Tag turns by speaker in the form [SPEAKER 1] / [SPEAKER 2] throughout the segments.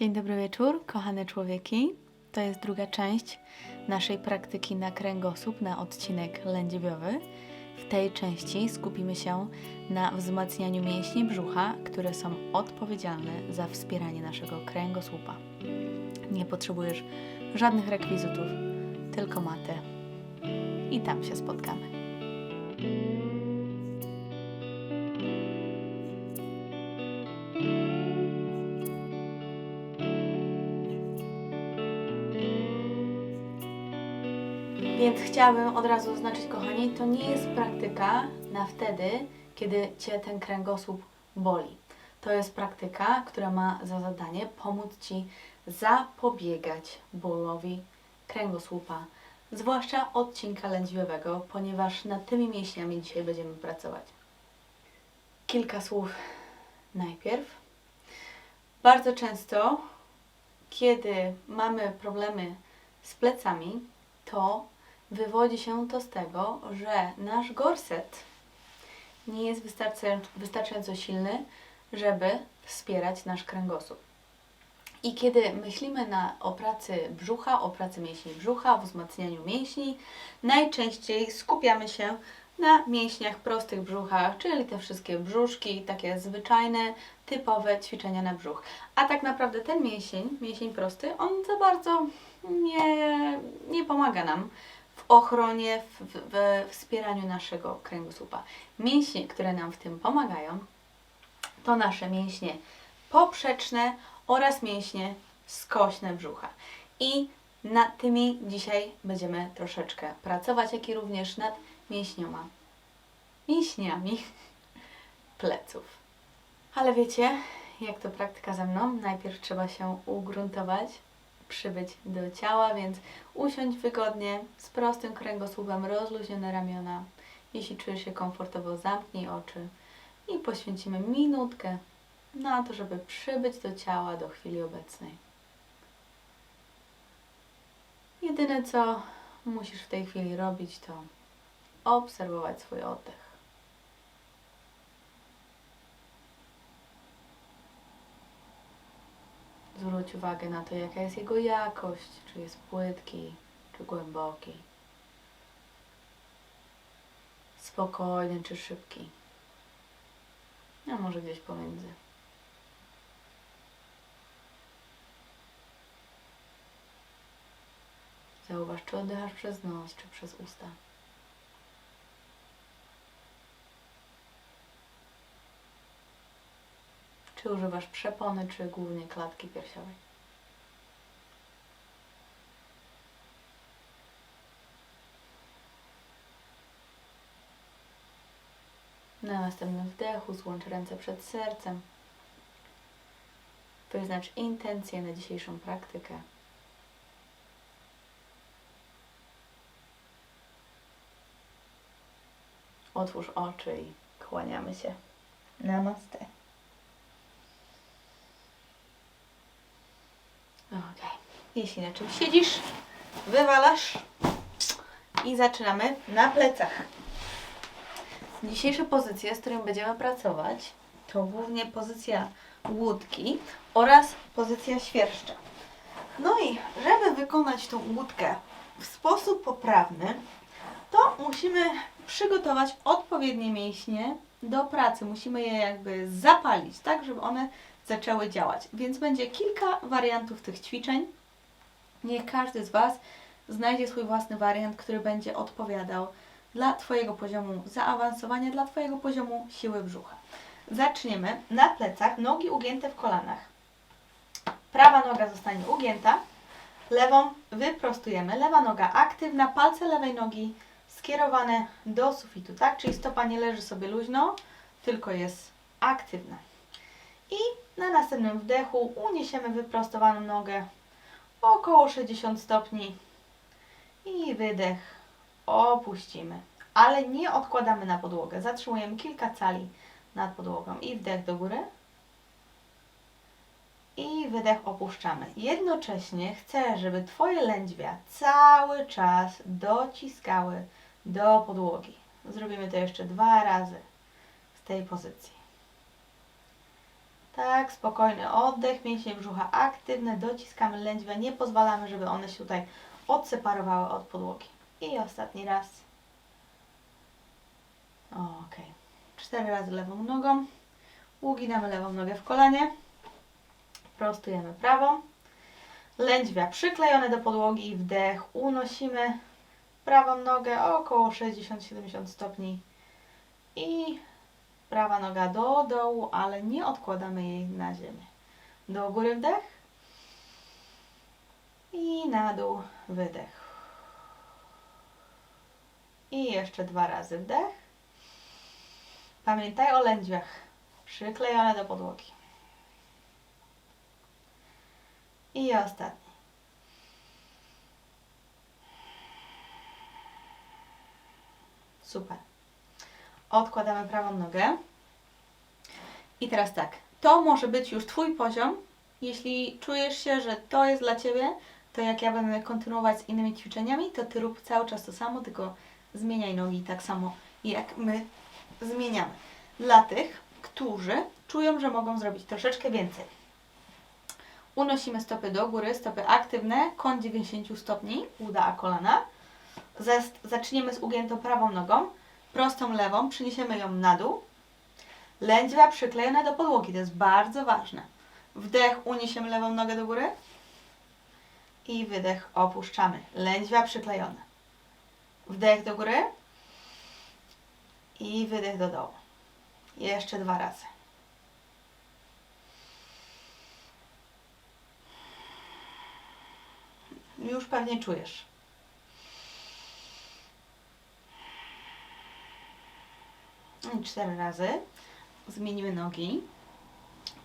[SPEAKER 1] Dzień dobry wieczór, kochane człowieki. To jest druga część naszej praktyki na kręgosłup, na odcinek lędźwiowy. W tej części skupimy się na wzmacnianiu mięśni brzucha, które są odpowiedzialne za wspieranie naszego kręgosłupa. Nie potrzebujesz żadnych rekwizytów, tylko matę. I tam się spotkamy. Chciałabym od razu oznaczyć, kochani, to nie jest praktyka na wtedy, kiedy Cię ten kręgosłup boli. To jest praktyka, która ma za zadanie pomóc Ci zapobiegać bólowi kręgosłupa, zwłaszcza odcinka lędźwiowego, ponieważ nad tymi mięśniami dzisiaj będziemy pracować. Kilka słów najpierw. Bardzo często, kiedy mamy problemy z plecami, to wywodzi się to z tego, że nasz gorset nie jest wystarczająco, silny, żeby wspierać nasz kręgosłup. I kiedy myślimy na, o pracy brzucha, o pracy mięśni brzucha, o wzmacnianiu mięśni, najczęściej skupiamy się na mięśniach prostych brzucha, czyli te wszystkie brzuszki, takie zwyczajne, typowe ćwiczenia na brzuch. A tak naprawdę ten mięsień, mięsień prosty, on za bardzo nie, nie pomaga nam w ochronie, w, w, we wspieraniu naszego kręgosłupa. Mięśnie, które nam w tym pomagają, to nasze mięśnie poprzeczne oraz mięśnie skośne brzucha. I nad tymi dzisiaj będziemy troszeczkę pracować, jak i również nad mięśnioma, mięśniami pleców. Ale wiecie, jak to praktyka ze mną, najpierw trzeba się ugruntować, przybyć do ciała, więc usiądź wygodnie, z prostym kręgosłupem, rozluźnione ramiona. Jeśli czujesz się komfortowo, zamknij oczy i poświęcimy minutkę na to, żeby przybyć do ciała do chwili obecnej. Jedyne co musisz w tej chwili robić, to obserwować swój oddech. Zwróć uwagę na to, jaka jest jego jakość, czy jest płytki, czy głęboki, spokojny, czy szybki, a może gdzieś pomiędzy. Zauważ, czy oddychasz przez nos, czy przez usta. Czy używasz przepony, czy głównie klatki piersiowej? Na następnym wdechu złącz ręce przed sercem. Wyznacz intencję na dzisiejszą praktykę. Otwórz oczy i kłaniamy się. Namaste. Okej. Jeśli na czymś siedzisz, wywalasz i zaczynamy na plecach. Dzisiejsze pozycje, z którymi będziemy pracować, to głównie pozycja łódki oraz pozycja świerszcza. No i żeby wykonać tą łódkę w sposób poprawny, to musimy przygotować odpowiednie mięśnie do pracy. Musimy je jakby zapalić, tak, żeby one zaczęły działać. Więc będzie kilka wariantów tych ćwiczeń. Niech każdy z Was znajdzie swój własny wariant, który będzie odpowiadał dla Twojego poziomu zaawansowania, dla Twojego poziomu siły brzucha. Zaczniemy na plecach, nogi ugięte w kolanach. Prawa noga zostanie ugięta, lewą wyprostujemy. Lewa noga aktywna, palce lewej nogi skierowane do sufitu, tak? Czyli stopa nie leży sobie luźno, tylko jest aktywna. I na następnym wdechu uniesiemy wyprostowaną nogę około 60 stopni i wydech opuścimy. Ale nie odkładamy na podłogę. Zatrzymujemy kilka cali nad podłogą i wdech do góry i wydech opuszczamy. Jednocześnie chcę, żeby Twoje lędźwia cały czas dociskały do podłogi. Zrobimy to jeszcze dwa razy z tej pozycji. Tak, spokojny oddech, mięśnie brzucha aktywne, dociskamy lędźwia, nie pozwalamy, żeby one się tutaj odseparowały od podłogi. I ostatni raz. Ok. Cztery razy lewą nogą. Uginamy lewą nogę w kolanie. Prostujemy prawą. Lędźwia przyklejone do podłogi, wdech, unosimy prawą nogę około 60-70 stopni i prawa noga do dołu, ale nie odkładamy jej na ziemię. Do góry wdech i na dół wydech. I jeszcze dwa razy wdech. Pamiętaj o lędźwiach przyklejone do podłogi. I ostatni. Super. Odkładamy prawą nogę. I teraz tak, to może być już Twój poziom. Jeśli czujesz się, że to jest dla Ciebie, to jak ja będę kontynuować z innymi ćwiczeniami, to Ty rób cały czas to samo, tylko zmieniaj nogi tak samo, jak my zmieniamy. Dla tych, którzy czują, że mogą zrobić troszeczkę więcej. Unosimy stopy do góry, stopy aktywne, kąt 90 stopni, uda a kolana. Zaczniemy z ugiętą prawą nogą, prostą lewą, przyniesiemy ją na dół. Lędźwia przyklejone do podłogi, to jest bardzo ważne. Wdech, uniesiemy lewą nogę do góry. I wydech, opuszczamy. Lędźwia przyklejone. Wdech do góry. I wydech do dołu. Jeszcze dwa razy. Już pewnie czujesz. Cztery razy. Zmienimy nogi.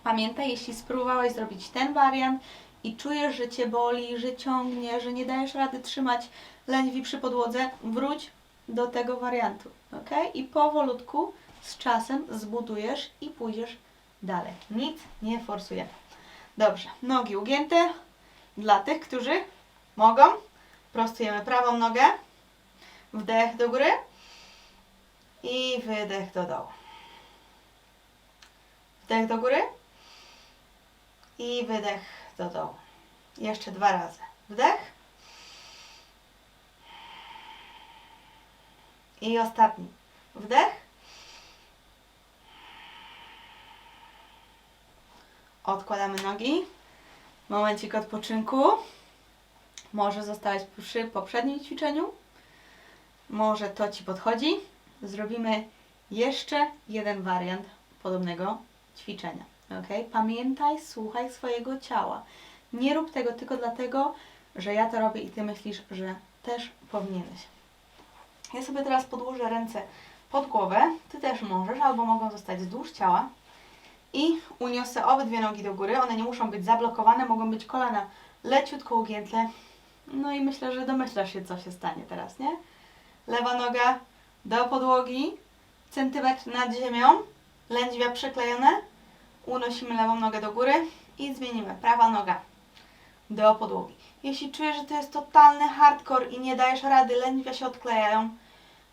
[SPEAKER 1] Pamiętaj, jeśli spróbowałeś zrobić ten wariant i czujesz, że Cię boli, że ciągnie, że nie dajesz rady trzymać lędźwi przy podłodze, wróć do tego wariantu, ok? I powolutku, z czasem zbudujesz i pójdziesz dalej. Nic nie forsujemy. Dobrze, nogi ugięte. Dla tych, którzy mogą, prostujemy prawą nogę. Wdech do góry i wydech do dołu. Wdech do góry i wydech do dołu. Jeszcze dwa razy. Wdech. I ostatni. Wdech. Odkładamy nogi. Momencik odpoczynku. Może zostałeś przy poprzednim ćwiczeniu. Może to Ci podchodzi. Zrobimy jeszcze jeden wariant podobnego ćwiczenia. Ok? Pamiętaj, słuchaj swojego ciała. Nie rób tego tylko dlatego, że ja to robię i Ty myślisz, że też powinieneś. Ja sobie teraz podłożę ręce pod głowę. Ty też możesz, albo mogą zostać wzdłuż ciała. I uniosę obydwie nogi do góry. One nie muszą być zablokowane, mogą być kolana leciutko ugięte. No i myślę, że domyślasz się, co się stanie teraz, nie? Lewa noga do podłogi, centymetr nad ziemią, lędźwia przyklejone. Unosimy lewą nogę do góry i zmienimy. Prawa noga do podłogi. Jeśli czujesz, że to jest totalny hardcore i nie dajesz rady, lędźwia się odklejają,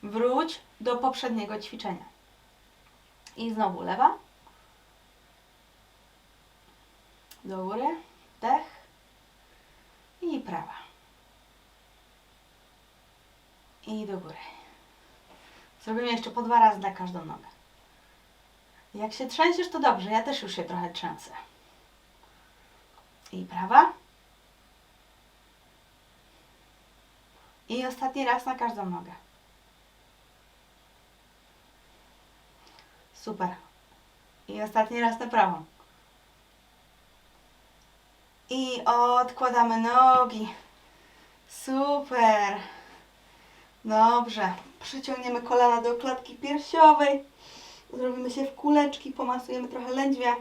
[SPEAKER 1] wróć do poprzedniego ćwiczenia. I znowu lewa. Do góry. Wdech. I prawa. I do góry. Zrobimy jeszcze po dwa razy na każdą nogę. Jak się trzęsiesz, to dobrze. Ja też już się trochę trzęsę. I prawa. I ostatni raz na każdą nogę. Super. I ostatni raz na prawą. I odkładamy nogi. Super. Dobrze. Przyciągniemy kolana do klatki piersiowej. Zrobimy się w kuleczki, pomasujemy trochę lędźwia.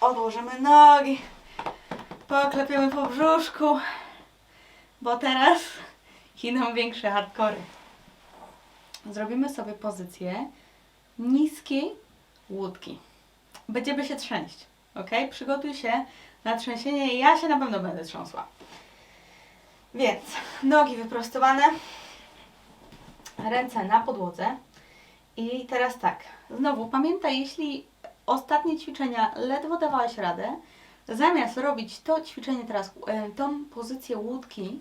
[SPEAKER 1] Odłożymy nogi. Poklepiemy po brzuszku. Bo teraz idą większe hardkory. Zrobimy sobie pozycję niskiej łódki. Będziemy się trzęść. Ok? Przygotuj się na trzęsienie. Ja się na pewno będę trząsła. Więc nogi wyprostowane, ręce na podłodze. I teraz tak, znowu pamiętaj, jeśli ostatnie ćwiczenia ledwo dawałeś radę, zamiast robić to ćwiczenie teraz, e, tą pozycję łódki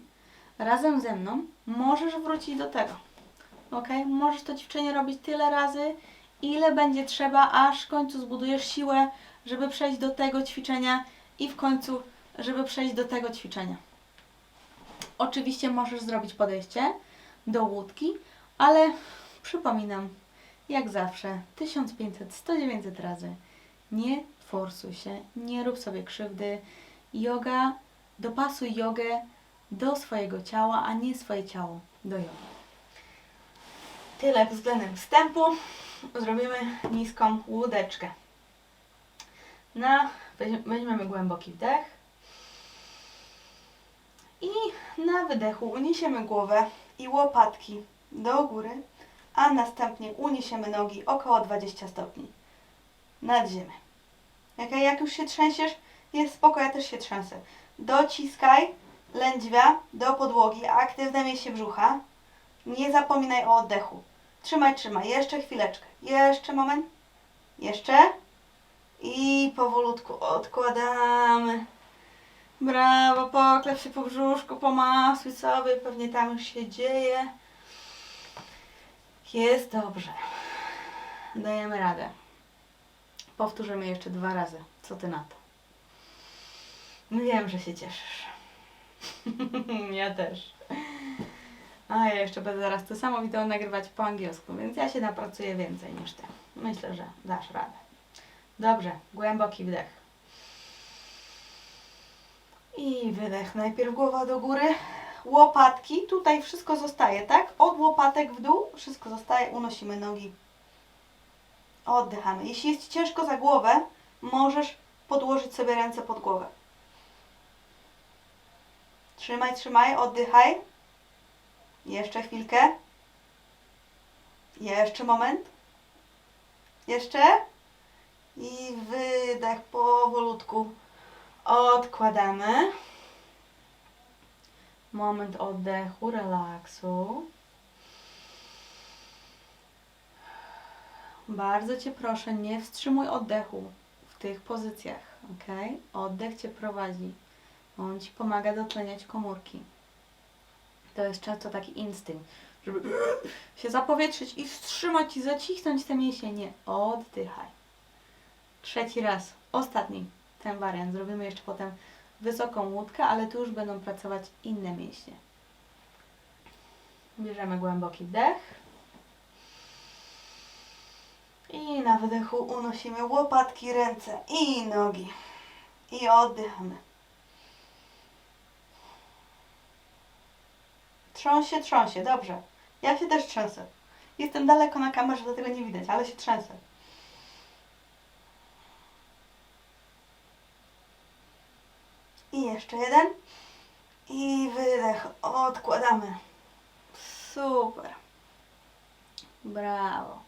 [SPEAKER 1] razem ze mną, możesz wrócić do tego. Ok? Możesz to ćwiczenie robić tyle razy, ile będzie trzeba, aż w końcu zbudujesz siłę, żeby przejść do tego ćwiczenia i w końcu, żeby przejść do tego ćwiczenia. Oczywiście możesz zrobić podejście do łódki, ale przypominam, jak zawsze, 1500, 100, 900 razy. Nie forsuj się, nie rób sobie krzywdy. Yoga, dopasuj jogę do swojego ciała, a nie swoje ciało do jogi. Tyle względem wstępu. Zrobimy niską łódeczkę. Na, weź- weźmiemy głęboki wdech. I na wydechu uniesiemy głowę i łopatki do góry, a następnie uniesiemy nogi około 20 stopni nad ziemię. Ok, jak już się trzęsiesz, jest spoko, ja też się trzęsę. Dociskaj lędźwia do podłogi, aktywne mięśnie brzucha. Nie zapominaj o oddechu. Trzymaj, trzymaj. Jeszcze chwileczkę. Jeszcze moment. Jeszcze. I powolutku odkładamy. Brawo, poklep się po brzuszku, pomasuj sobie, pewnie tam już się dzieje. Jest dobrze. Dajemy radę. Powtórzymy jeszcze dwa razy. Co ty na to? Wiem, że się cieszysz. ja też. A ja jeszcze będę zaraz to samo wideo nagrywać po angielsku, więc ja się napracuję więcej niż ty. Myślę, że dasz radę. Dobrze, głęboki wdech. I wydech. Najpierw głowa do góry, łopatki. Tutaj wszystko zostaje, tak? Od łopatek w dół wszystko zostaje. Unosimy nogi. Oddychamy. Jeśli jest Ci ciężko za głowę, możesz podłożyć sobie ręce pod głowę. Trzymaj, trzymaj, oddychaj. Jeszcze chwilkę. Jeszcze moment. Jeszcze. I wydech powolutku. Odkładamy. Moment oddechu, relaksu. Bardzo Cię proszę, nie wstrzymuj oddechu w tych pozycjach, ok? Oddech Cię prowadzi. On Ci pomaga dotleniać komórki. To jest często taki instynkt, żeby się zapowietrzyć i wstrzymać i zacichnąć te mięśnie. Nie, oddychaj. Trzeci raz, ostatni ten wariant. Zrobimy jeszcze potem wysoką łódkę, ale tu już będą pracować inne mięśnie. Bierzemy głęboki wdech. I na wydechu unosimy łopatki, ręce i nogi. I oddychamy. Trząsie, trząsie, dobrze. Ja się też trzęsę. Jestem daleko na kamerze, dlatego nie widać, ale się trzęsę. I jeszcze jeden. I wydech. Odkładamy. Super. Brawo.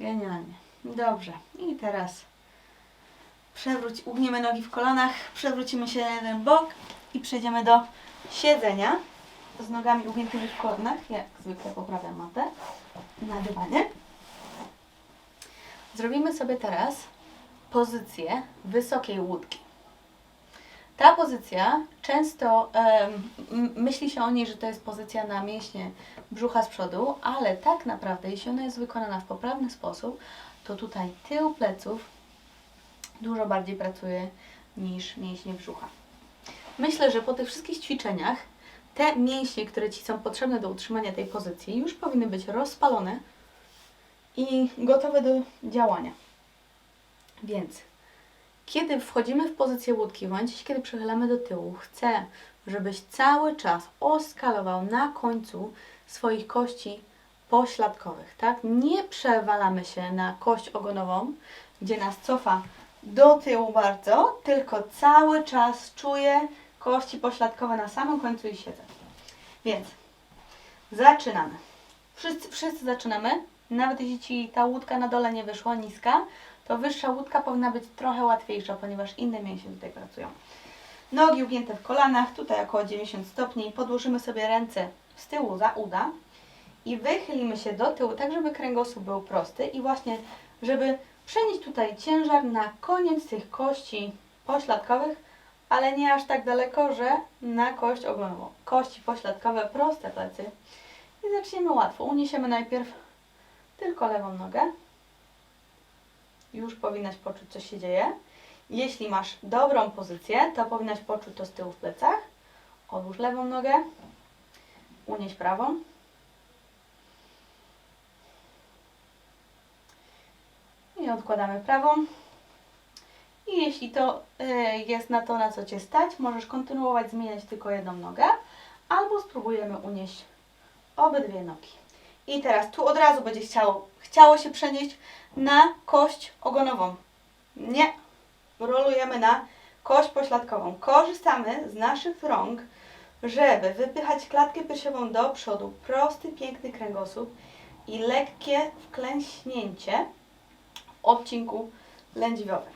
[SPEAKER 1] Genialnie. Dobrze. I teraz przewróć, ugniemy nogi w kolanach, przewrócimy się na jeden bok i przejdziemy do siedzenia z nogami ugiętymi w kolanach. Jak zwykle poprawiam matę na dywanie. Zrobimy sobie teraz pozycję wysokiej łódki. Ta pozycja często myśli się o niej, że to jest pozycja na mięśnie brzucha z przodu, ale tak naprawdę, jeśli ona jest wykonana w poprawny sposób, to tutaj tył pleców dużo bardziej pracuje niż mięśnie brzucha. Myślę, że po tych wszystkich ćwiczeniach te mięśnie, które Ci są potrzebne do utrzymania tej pozycji, już powinny być rozpalone i gotowe do działania. Więc kiedy wchodzimy w pozycję łódki, w momencie, kiedy przechylamy do tyłu, chcę, żebyś cały czas oskalował na końcu swoich kości pośladkowych, tak? Nie przewalamy się na kość ogonową, gdzie nas cofa do tyłu bardzo, tylko cały czas czuję kości pośladkowe na samym końcu i siedzę. Więc zaczynamy. Wszyscy, wszyscy zaczynamy. Nawet jeśli Ci ta łódka na dole nie wyszła niska, to wyższa łódka powinna być trochę łatwiejsza, ponieważ inne mięśnie tutaj pracują. Nogi ugięte w kolanach, tutaj około 90 stopni. Podłożymy sobie ręce z tyłu za uda i wychylimy się do tyłu, tak żeby kręgosłup był prosty i właśnie, żeby Przenieść tutaj ciężar na koniec tych kości pośladkowych, ale nie aż tak daleko, że na kość ogonową. Kości pośladkowe, proste plecy. I zaczniemy łatwo. Uniesiemy najpierw tylko lewą nogę. Już powinnaś poczuć, co się dzieje. Jeśli masz dobrą pozycję, to powinnaś poczuć to z tyłu w plecach. Odłóż lewą nogę. Unieś prawą. I odkładamy prawą. I jeśli to y, jest na to, na co Cię stać, możesz kontynuować zmieniać tylko jedną nogę, albo spróbujemy unieść obydwie nogi. I teraz tu od razu będzie chciało, chciało się przenieść na kość ogonową. Nie. Rolujemy na kość pośladkową. Korzystamy z naszych rąk, żeby wypychać klatkę piersiową do przodu. Prosty, piękny kręgosłup i lekkie wklęśnięcie w obcinku lędźwiowym.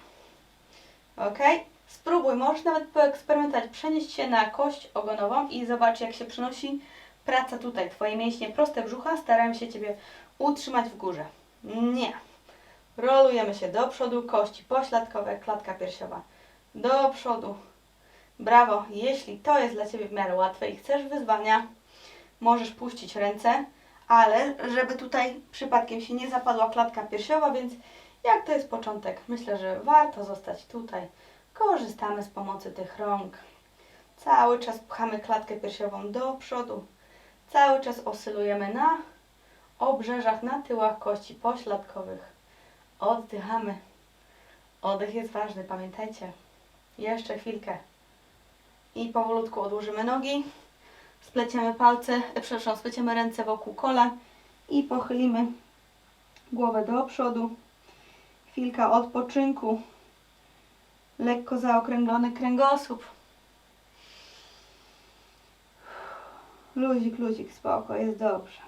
[SPEAKER 1] Ok? Spróbuj, możesz nawet poeksperymentować, przenieść się na kość ogonową i zobacz jak się przenosi praca tutaj. Twoje mięśnie proste brzucha starają się Ciebie utrzymać w górze. Nie. Rolujemy się do przodu, kości pośladkowe, klatka piersiowa do przodu. Brawo. Jeśli to jest dla Ciebie w miarę łatwe i chcesz wyzwania, możesz puścić ręce, ale żeby tutaj przypadkiem się nie zapadła klatka piersiowa, więc jak to jest początek, myślę, że warto zostać tutaj. Korzystamy z pomocy tych rąk. Cały czas pchamy klatkę piersiową do przodu. Cały czas oscylujemy na obrzeżach, na tyłach kości pośladkowych. Oddychamy. Oddech jest ważny, pamiętajcie. Jeszcze chwilkę. I powolutku odłożymy nogi. Spleciemy palce, e, przepraszam, spleciemy ręce wokół kolan i pochylimy głowę do przodu. Chwilka odpoczynku. Lekko zaokrąglony kręgosłup. Luzik, luzik, spoko, jest dobrze.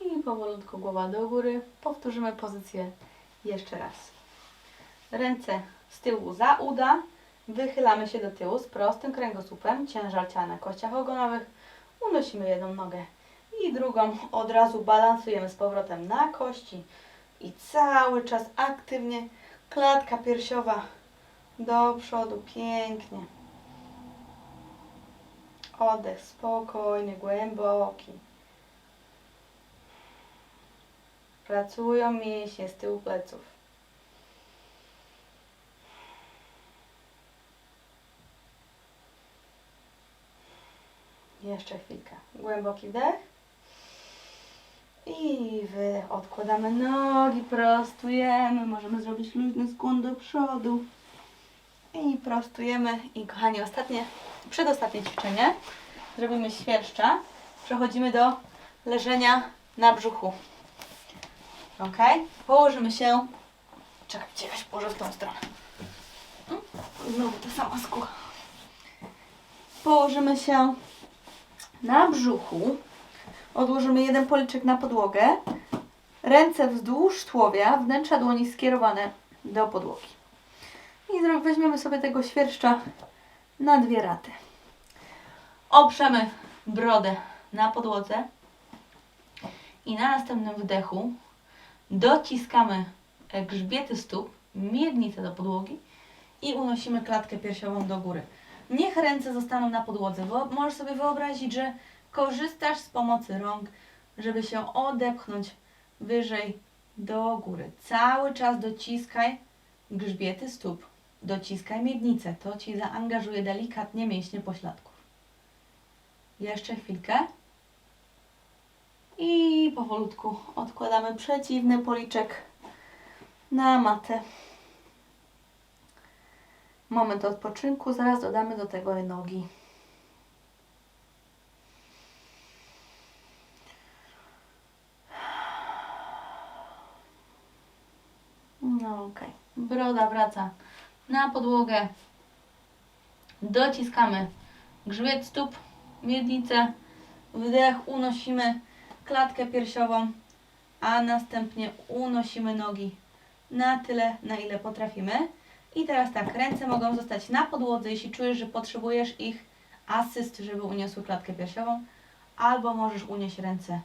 [SPEAKER 1] I powolutku głowa do góry. Powtórzymy pozycję jeszcze raz. Ręce z tyłu za uda. Wychylamy się do tyłu z prostym kręgosłupem. Ciężar ciała na kościach ogonowych. Unosimy jedną nogę i drugą. Od razu balansujemy z powrotem na kości. I cały czas aktywnie klatka piersiowa do przodu. Pięknie. Oddech spokojny, głęboki. Pracują mięśnie z tyłu pleców. Jeszcze chwilkę. Głęboki wdech. I wydech. Odkładamy nogi, prostujemy. Możemy zrobić luźny skłon do przodu. I prostujemy. I kochani, ostatnie, przedostatnie ćwiczenie. Zrobimy świerszcza. Przechodzimy do leżenia na brzuchu. Ok? Położymy się. Czekajcie, ja się położę w tą stronę. Mm, Znowu ta sama skóra. Położymy się na brzuchu. Odłożymy jeden policzek na podłogę. Ręce wzdłuż tułowia, wnętrza dłoni skierowane do podłogi. I weźmiemy sobie tego świerszcza na dwie raty. Oprzemy brodę na podłodze i na następnym wdechu dociskamy grzbiety stóp, miednicę do podłogi i unosimy klatkę piersiową do góry. Niech ręce zostaną na podłodze. Wo- możesz sobie wyobrazić, że korzystasz z pomocy rąk, żeby się odepchnąć wyżej do góry. Cały czas dociskaj grzbiety stóp, dociskaj miednicę. To Ci zaangażuje delikatnie mięśnie pośladków. Jeszcze chwilkę. I powolutku odkładamy przeciwny policzek na matę. Moment odpoczynku, zaraz dodamy do tego nogi. No okej. Broda wraca na podłogę. Dociskamy grzbiet stóp, miednicę. Wdech unosimy klatkę piersiową, a następnie unosimy nogi na tyle, na ile potrafimy. I teraz tak, ręce mogą zostać na podłodze, jeśli czujesz, że potrzebujesz ich, asyst, żeby uniosły klatkę piersiową, albo możesz unieść ręce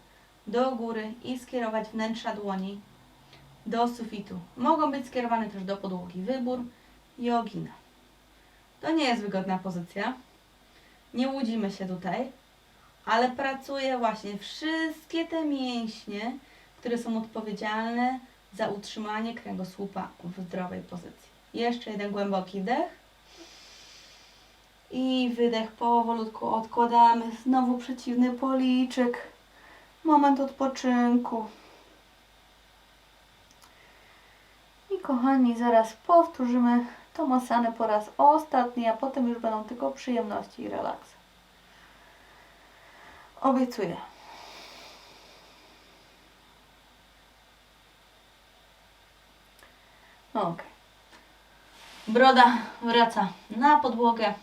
[SPEAKER 1] do góry i skierować wnętrza dłoni do sufitu. Mogą być skierowane też do podłogi. Wybór jogina. To nie jest wygodna pozycja. Nie łudzimy się tutaj, ale pracuje właśnie wszystkie te mięśnie, które są odpowiedzialne za utrzymanie kręgosłupa w zdrowej pozycji. Jeszcze jeden głęboki wdech. I wydech powolutku odkładamy. Znowu przeciwny policzek. Moment odpoczynku. I kochani, zaraz powtórzymy tą asanę po raz ostatni, a potem już będą tylko przyjemności i relaks. Obiecuję. Ok. Broda wraca na podłogę.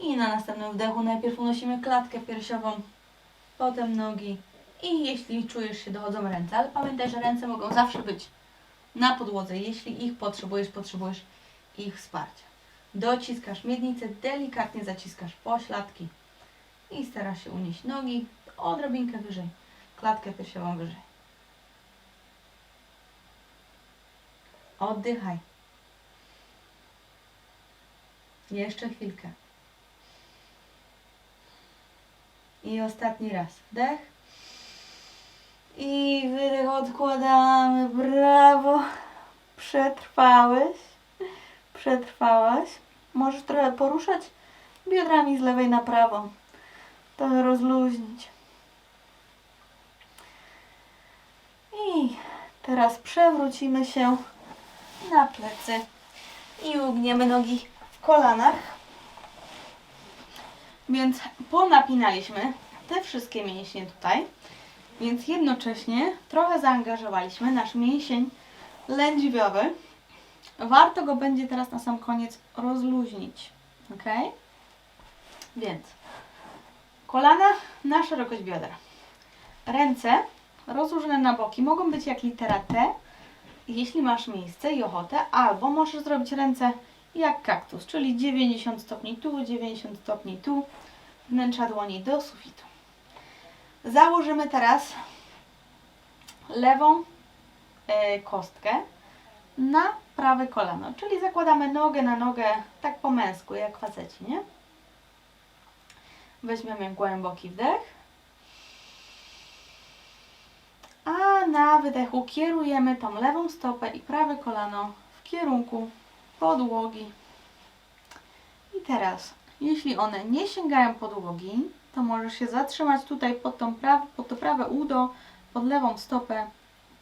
[SPEAKER 1] I na następnym wdechu najpierw unosimy klatkę piersiową, potem nogi. I jeśli czujesz się, dochodzą ręce. Ale pamiętaj, że ręce mogą zawsze być na podłodze. Jeśli ich potrzebujesz, potrzebujesz ich wsparcia. Dociskasz miednicę, delikatnie zaciskasz pośladki i starasz się unieść nogi odrobinkę wyżej, klatkę piersiową wyżej. Oddychaj. Jeszcze chwilkę. I ostatni raz. Wdech. I wydech odkładamy. Brawo. Przetrwałeś. Przetrwałaś. Możesz trochę poruszać biodrami z lewej na prawą. Trochę rozluźnić. I teraz przewrócimy się na plecy i ugniemy nogi w kolanach. Więc ponapinaliśmy te wszystkie mięśnie tutaj, więc jednocześnie trochę zaangażowaliśmy nasz mięsień lędźwiowy. Warto go będzie teraz na sam koniec rozluźnić. Ok? Więc kolana na szerokość bioder. Ręce rozłożone na boki mogą być jak litera T, jeśli masz miejsce i ochotę, albo możesz zrobić ręce jak kaktus, czyli 90 stopni tu, 90 stopni tu, wnętrza dłoni do sufitu. Założymy teraz lewą e, kostkę na prawe kolano, czyli zakładamy nogę na nogę tak po męsku, jak faceci, nie? Weźmiemy głęboki wdech. A na wydechu kierujemy tą lewą stopę i prawe kolano w kierunku podłogi. I teraz, jeśli one nie sięgają podłogi, to możesz się zatrzymać tutaj pod, tą pra pod to prawe udo, pod lewą stopę,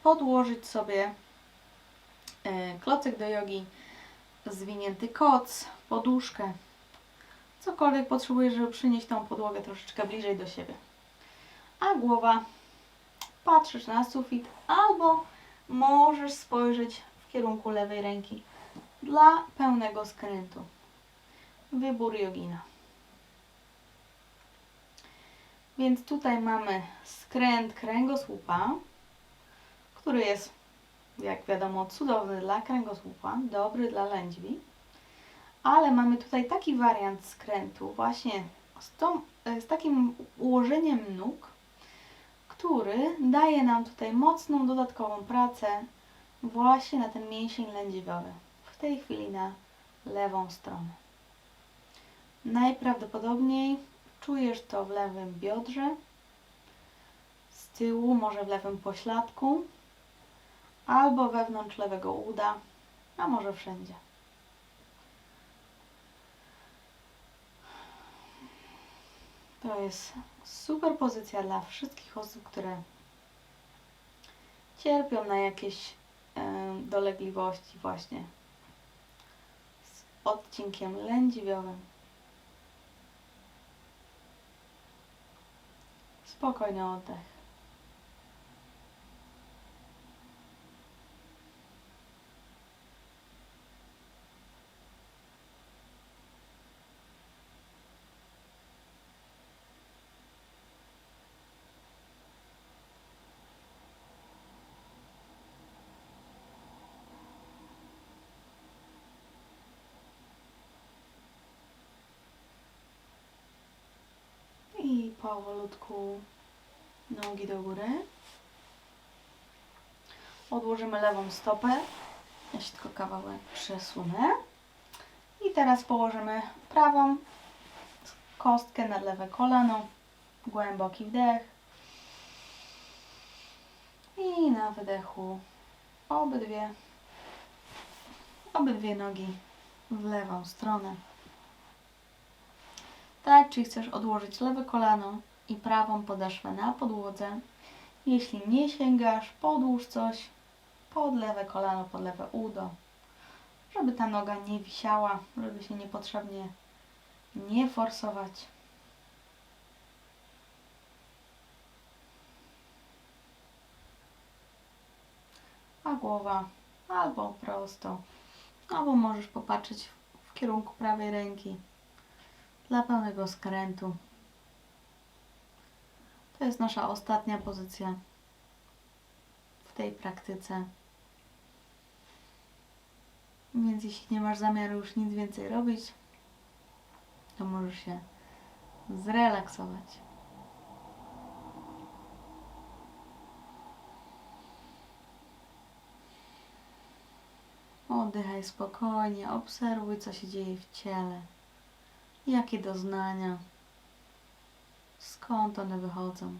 [SPEAKER 1] podłożyć sobie yy, klocek do jogi, zwinięty koc, poduszkę, cokolwiek potrzebujesz, żeby przynieść tą podłogę troszeczkę bliżej do siebie. A głowa patrzysz na sufit albo możesz spojrzeć w kierunku lewej ręki dla pełnego skrętu. Wybór jogina. Więc tutaj mamy skręt kręgosłupa, który jest, jak wiadomo, cudowny dla kręgosłupa, dobry dla lędźwi. Ale mamy tutaj taki wariant skrętu właśnie z, tą, z takim ułożeniem nóg, który daje nam tutaj mocną dodatkową pracę właśnie na ten mięsień lędźwiowy. W tej chwili na lewą stronę. Najprawdopodobniej czujesz to w lewym biodrze, z tyłu, może w lewym pośladku, albo wewnątrz lewego uda, a może wszędzie. To jest super pozycja dla wszystkich osób, które cierpią na jakieś e, dolegliwości właśnie z odcinkiem lędźwiowym. Spokojny oddech. Powolutku nogi do góry. Odłożymy lewą stopę. Ja się tylko kawałek przesunę. I teraz położymy prawą kostkę na lewe kolano. Głęboki wdech. I na wydechu obydwie, obydwie nogi w lewą stronę. Tak, czyli chcesz odłożyć lewe kolano i prawą podeszwę na podłodze. Jeśli nie sięgasz, podłóż coś pod lewe kolano, pod lewe udo, żeby ta noga nie wisiała, żeby się niepotrzebnie nie forsować. A głowa albo prosto, albo możesz popatrzeć w- kierunku prawej ręki dla pełnego skrętu. To jest nasza ostatnia pozycja w tej praktyce. Więc jeśli nie masz zamiaru już nic więcej robić, to możesz się zrelaksować. Oddychaj spokojnie, obserwuj, co się dzieje w ciele. Jakie doznania, skąd one wychodzą.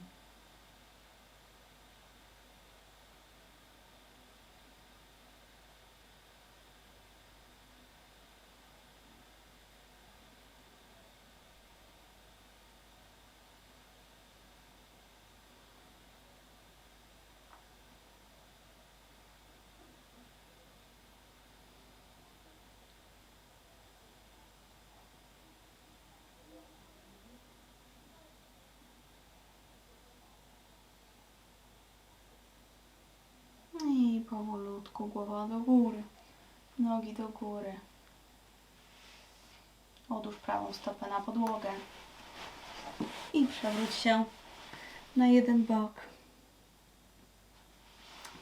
[SPEAKER 1] I powolutku głowa do góry, nogi do góry. Odłóż prawą stopę na podłogę i przewróć się na jeden bok.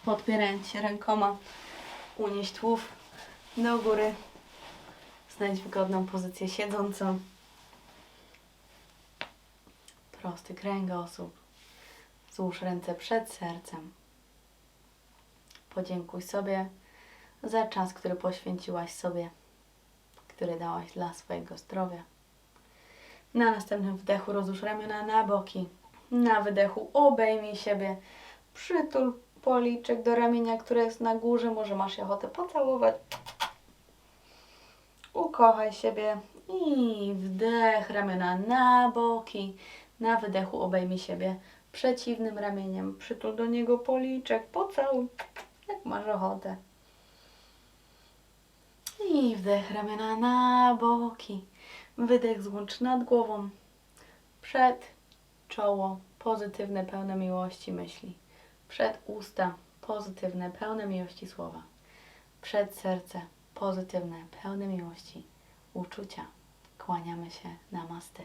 [SPEAKER 1] Podpierając się rękoma, unieś tułów do góry. Znajdź wygodną pozycję siedzącą. Prosty kręgosłup. Złóż ręce przed sercem. Podziękuj sobie za czas, który poświęciłaś sobie, który dałaś dla swojego zdrowia. Na następnym wdechu rozłóż ramiona na boki. Na wydechu obejmij siebie. Przytul policzek do ramienia, które jest na górze. Może masz ochotę pocałować. Ukochaj siebie. I wdech, ramiona na boki. Na wydechu obejmij siebie przeciwnym ramieniem. Przytul do niego policzek. Pocałuj jak masz ochotę. I wdech ramiona na boki. Wydech złącz nad głową. Przed czoło pozytywne, pełne miłości myśli. Przed usta pozytywne, pełne miłości słowa. Przed serce pozytywne, pełne miłości uczucia. Kłaniamy się namaste.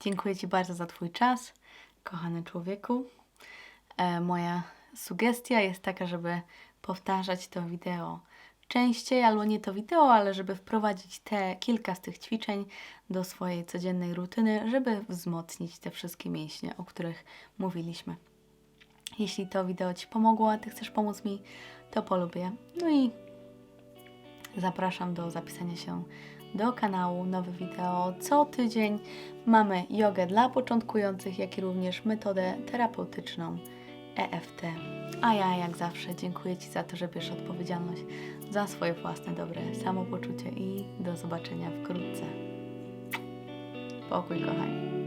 [SPEAKER 1] Dziękuję Ci bardzo za Twój czas, kochany człowieku. E, moja sugestia jest taka, żeby powtarzać to wideo częściej, albo nie to wideo, ale żeby wprowadzić te kilka z tych ćwiczeń do swojej codziennej rutyny, żeby wzmocnić te wszystkie mięśnie, o których mówiliśmy. Jeśli to wideo Ci pomogło, a Ty chcesz pomóc mi, to polubię. No i zapraszam do zapisania się do kanału, nowe wideo co tydzień. Mamy jogę dla początkujących, jak i również metodę terapeutyczną EFT. A ja, jak zawsze, dziękuję Ci za to, że bierzesz odpowiedzialność za swoje własne dobre samopoczucie i do zobaczenia wkrótce. Pokój, kochani.